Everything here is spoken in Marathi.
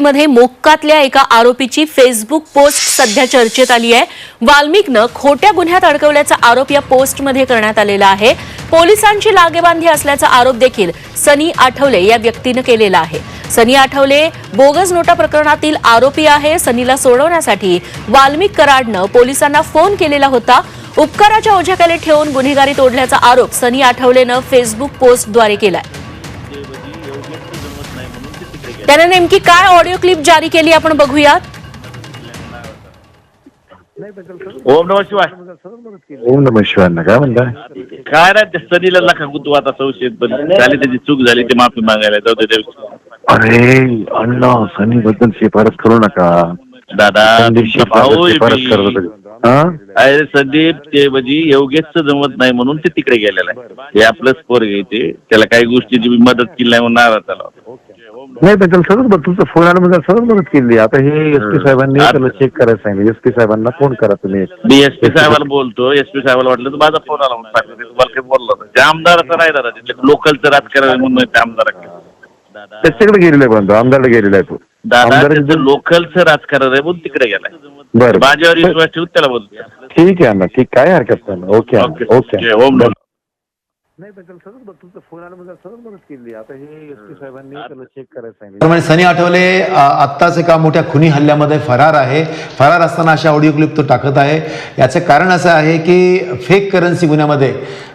मध्ये मोक्कातल्या एका आरोपीची फेसबुक पोस्ट सध्या चर्चेत आली आहे. वाल्मिकनं खोट्या गुन्ह्यात अडकवल्याचा आरोप या पोस्टमध्ये करण्यात आलेला आहे. पोलिसांची लागेबांधी असल्याचा आरोप देखील सनी आठवले या व्यक्तीनं केलेला आहे. सनी आठवले बोगस नोटा प्रकरणातील आरोपी आहे. सनीला सोडवण्यासाठी वाल्मिक कराडनं पोलिसांना फोन केलेला होता. उपकाराच्या ओझ्याखाली ठेवून गुन्हेगारी तोडल्याचा आरोप सनी आठवलेनं फेसबुक पोस्टद्वारे केलाय. त्यानं नेमकी काय ऑडिओ क्लिप जारी केली आपण बघूयात? ओम नम शिवाय. ओम नम शिवांना काय म्हणता काय नाही ते सनीला नका गुतू आता संशय पण झाली त्याची चूक झाली ते माफी मागायला. जाऊ दे त्या- अरे अण्णा सनी बद्दल शिफारस करू नका. दादा तुमचा शिफारस भाऊ आहे शिफारस मी. करत होते. हा? अरे संदीप ते म्हणजे योगेशच जमत नाही म्हणून ते तिकडे गेलेलं आहे. हे आपलंच पोर घ्यायचे त्याला काही गोष्टीची मी मदत केली नाही म्हणून नाराज झाला होता. नाही पण त्याला बघ तुमचा फोन आला म्हणजे सगळं मदत केली. आता हे एस पी साहेबांनी त्याला चेक करायला सांगितलं. एस पी साहेबांना फोन करा तुम्ही. मी एस पी साहेबाला बोलतो. एस पी साहेबाला वाटलं तर माझा फोन आला म्हणून सांगितलं. ते तुम्हाला काही बोललो होतं ते आमदाराचं नाही दादा. तिथले लोकलचं राजकारण म्हणून ते आमदाराकडे त्याच्याकडे गेलेला आहे बंधू आमदारला गेलेला आहे तो. दादा आमदार त्याचं लोकलचं राजकारण आहे म्हणून तिकडे गेलाय. बरं. माझ्यावर विश्वास ठेवून त्याला बोलतो. ठीक आहे अण्णा. ठीक काय हरकत नाही ओके ओके ओके ओके ओम नमः. नाही पण त्याला सगळं बघ तुमचा फोन आला म्हणजे सगळं मदत केली. आता हे एस पी साहेबांनी त्याला चेक करायला सांगितलं. त्याप्रमाणे सनी आठवले आत्ताच एका मोठ्या खुनी हल्ल्यामध्ये फरार आहे. फरार असताना अशा ऑडिओ क्लिप तो टाकत आहे. याचं कारण असं आहे की फेक करन्सी गुन्ह्यामध्ये